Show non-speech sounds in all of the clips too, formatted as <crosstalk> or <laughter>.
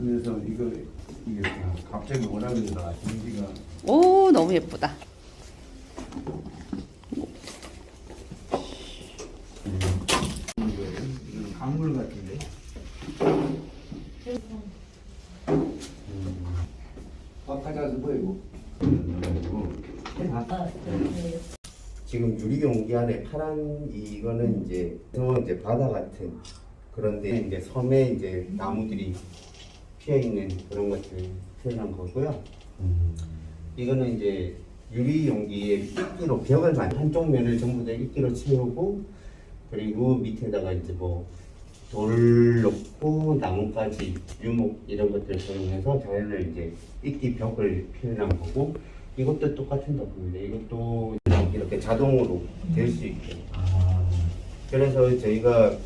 그래서 이거 이게 갑자기 워낙에다가 전기가 오 너무 예쁘다. 이건 강물 같은데. 보이고. 지금 유리 용기 안에 파란 이거는 이제 저 이제 바다 같은 그런데 이제 섬에 이제 나무들이 피어 있는 그런 것들 표현한 거고요. 이거는 이제 유리 용기에 이끼로 벽을 만 한쪽 면을 전부 다 이끼로 채우고 그리고 밑에다가 이제 뭐 돌 넣고 나뭇가지 유목 이런 것들 사용해서 자연을 이제 이끼 벽을 표현한 거고 이것도 똑같은 덕분입니다. 이것도 이렇게 자동으로 될 수 있게. 그래서 저희가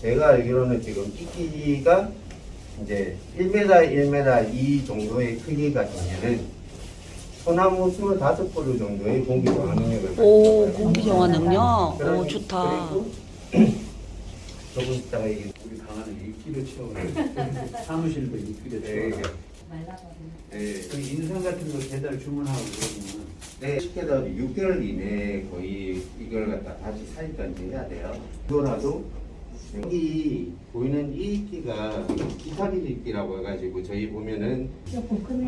제가 알기로는 지금 이끼가 이제 1m, 1m 이 정도의 크기가 되면은 소나무 25그루 정도의 공기 정화 능력을 오 가지고 공기 정화 능력. 오 좋다. 그리고 조금 있다가 이게 우리 강아는 2kg 채우는 사무실도 2kg 네, 채우는. 네, 그 인삼 같은 거 배달 주문하고 그러면 네, 시켜도 6개월 이내에 거의 이걸 갖다 다시 살던지 해야 돼요. 그거라도 여기 보이는 이 이끼가 기타리드 이끼라고 해가지고 저희 보면은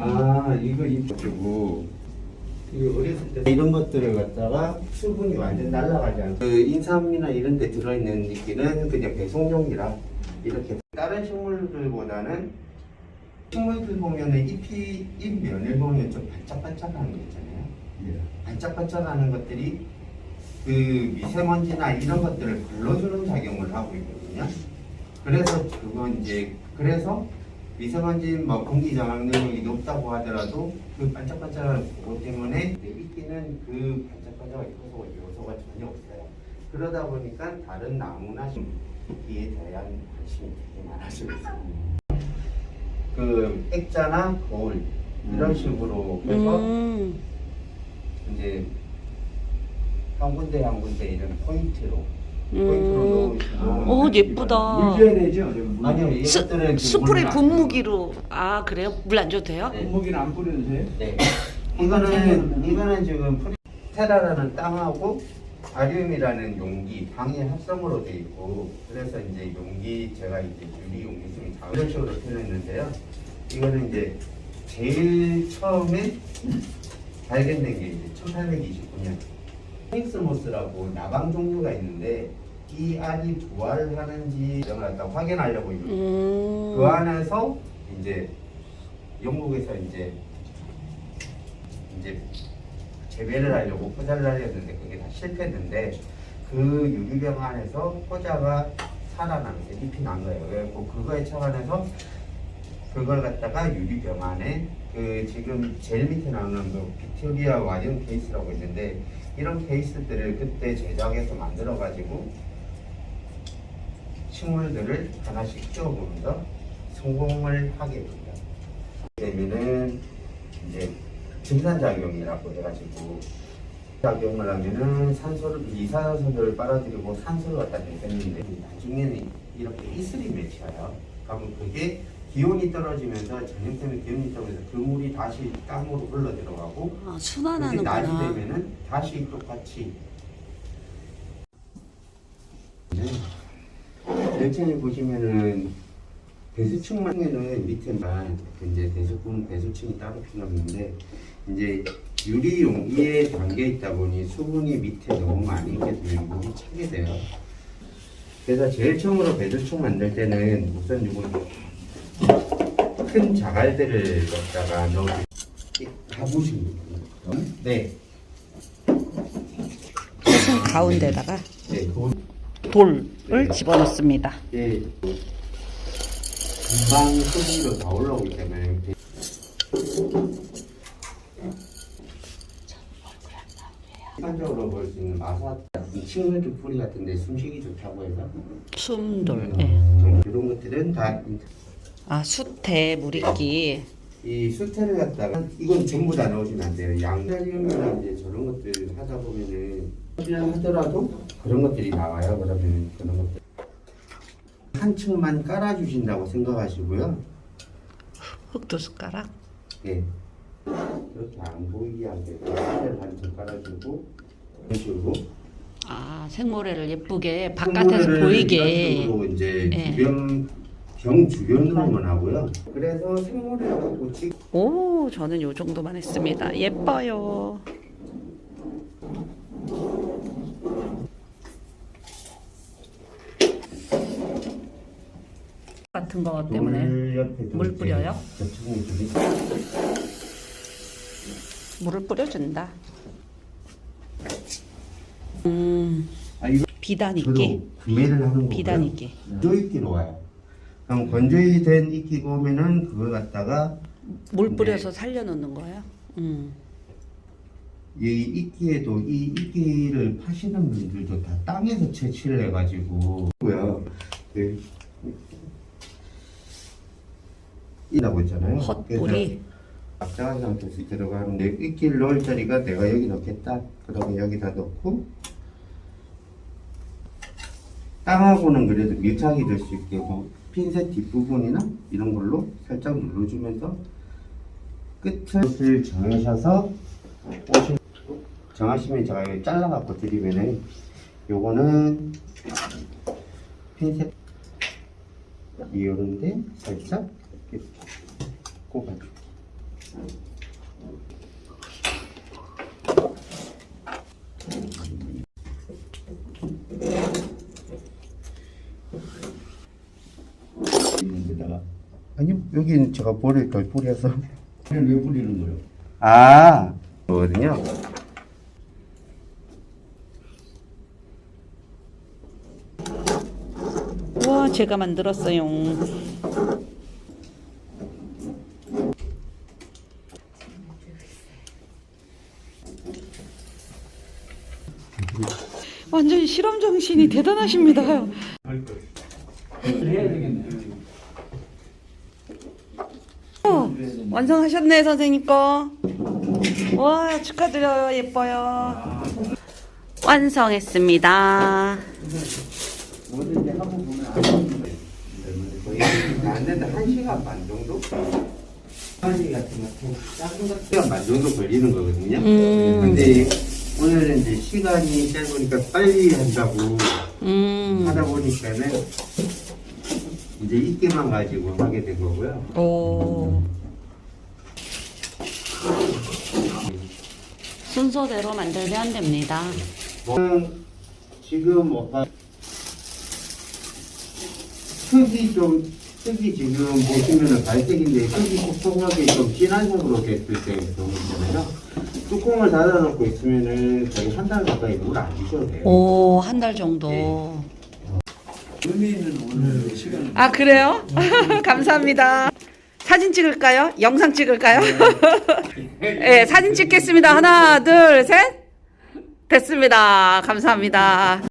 아 이거 이쁘고 이거 어렸을 때 이런 것들을 갖다가 수분이 완전 날아가지 않고 그 인삼이나 이런 데 들어있는 이끼는 그냥 배송용이라 이렇게 다른 식물들보다는 식물들 보면은 잎이 잎 면을 보면 좀 반짝반짝하는 거 있잖아요. 예. 반짝반짝하는 것들이 그 미세먼지나 이런 것들을 걸러주는 작용을 하고 있거든요. 그래서 그거 이제 그래서 미세먼지 뭐 공기 저항 능력이 높다고 하더라도 그 반짝반짝한 그것 때문에 내비끼는 그 반짝반짝한 요소 요소가 전혀 없어요. 그러다 보니까 다른 나무나 이에 대한 관심이 되게 많아지고 있습니다. 그 액자나 거울 이런 식으로 해서 음. 이제 한 군데 한 군데 이런 포인트로 포인트로 음. 넣으시고 오 예쁘다. 물 줘야 되죠? 아니요 이것들은 물을 안 분무기로 아 그래요? 물 안 줘도 돼요? 네. 분무기는 안 뿌려도 돼? 네. <laughs> 이거는 이거는 지금 프리 테라라는 땅하고 아리움이라는 용기 방의 합성으로 돼 있고 그래서 이제 용기 제가 이제 유리 용기 다 이런 식으로 표현했는데요. 이거는 이제 제일 처음에 발견된 게 이제 1829년 핑 스모스라고 나방 종류가 있는데 이 알이 부활하는지 이런 걸 갖다 확인하려고 이거 음. 그 안에서 이제 영국에서 이제 이제 재배를 하려고 포자를 하려는데 그게 다 실패했는데 그 유리병 안에서 포자가 살아나면서 잎이 난 거예요. 그래서 그거에 착안해서 그걸 갖다가 유리병 안에 그 지금 제일 밑에 나오는 그 빅토리아 와이언 케이스라고 있는데 이런 케이스들을 그때 제작해서 만들어 가지고 식물들을 하나씩 키워보면서 성공을 하게 됩니다. 되면은 이제 증산작용이라고 해가지고 작용을 하면은 산소를 이산화탄소를 빨아들이고 산소를 갖다 내뱉는데 나중에는 이렇게 이슬이 맺혀요. 그러면 그게 기온이 떨어지면서 때문에 기온이 떨어져서 그 물이 다시 땅으로 흘러 들어가고 아 그게 낮이 순환하는구나. 되면은 다시 똑같이 네. 열차에 보시면은 배수층만 에는 밑에만 이제 배수분 배수층이 따로 필요 없는데 이제 유리 용기에 담겨 있다 보니 수분이 밑에 너무 많이 있게 되면 물이 차게 돼요. 그래서 제일 처음으로 배수층 만들 때는 우선 이건 큰 자갈들을 넣다가 넣어 가보십니다. 네. 가운데다가 네. 그 돌을 집어넣습니다. 예. 금방 수분으로 다 올라오기 때문에 일반적으로 볼 수 있는 마사 식물주 뿌리 같은데 숨쉬기 좋다고 해서 숨돌. 예. 좀 이런 것들은 다 아 수태 물익기. 이 수태를 갖다가 이건 전부 다 넣으시면 안 돼요. 양자리움이나 이제 저런 것들 하다 보면은 그냥 하더라도 그런 것들이 나와요. 그러면 그런 것들 한 층만 깔아주신다고 생각하시고요. 흙두 숟가락. 예. 그렇게 안 보이게 하게 쌀을 반쯤 깔아주고 이런 식으로 아 생모래를 예쁘게 바깥에서 보이게. 이쪽으로 이제 예. 주변 병 주변으로만 하고요. 그래서 생모래하고 고치 오 저는 요 정도만 했습니다. 예뻐요. 같은 거 때문에 물 뿌려요? 물을 뿌려준다. 음 비단 있게 구매를 하는 거고요. 비단 있게. 건조 이끼로 와요. 그럼 건조이 된 이끼가 오면은 그걸 갖다가 물 네. 뿌려서 살려놓는 거예요. 음. 이 이끼에도 이 이끼를 파시는 분들도 다 땅에서 채취를 해가지고 뭐야 네. 이라고 있잖아요. 헛불이 막장한 상태에서 들어가는데 이끼를 넣을 자리가 내가 여기 넣겠다. 그러면 여기다 넣고 땅하고는 그래도 밀착이 될 수 있게 뭐 핀셋 뒷부분이나 이런 걸로 살짝 눌러주면서 끝을 정하셔서 정하시면 제가 여기 잘라갖고 드리면은 요거는 핀셋 이오는데 살짝 이렇게. 있는데다가 아니요 여긴 제가 볼을 덜 뿌려서 그냥 왜 뿌리는 거예요? 아 거든요 와 제가 만들었어요. 완전 실험 정신이 대단하십니다. 해야 되겠네. 어, 완성하셨네 선생님 거. 와 축하드려요 예뻐요. 완성했습니다. 뭐든지 하고 보면 안 된다 한 시간 반 정도 빨리 같은 거 작은 거 시간 반 정도 걸리는 거거든요 음. 근데 오늘은 이제 시간이 짧으니까 빨리 한다고 음. 하다 보니까는 이제 있기만 가지고 하게 된 거고요 오. 순서대로 만들면 됩니다. 지금 뭐가 흙이 좀 흙이 지금 보시면은 갈색인데 흙이 촉촉하게 좀 진한 색으로 됐을 때 경우 있잖아요. 뚜껑을 닫아놓고 있으면은 거의 한 달 가까이 물 안 주셔도 돼요. 오, 한 달 정도. 의미 있는 오늘 시간. 아, 그래요? <laughs> 감사합니다. 사진 찍을까요? 영상 찍을까요? <laughs> 네, 사진 찍겠습니다. 하나, 둘, 셋. 됐습니다. 감사합니다.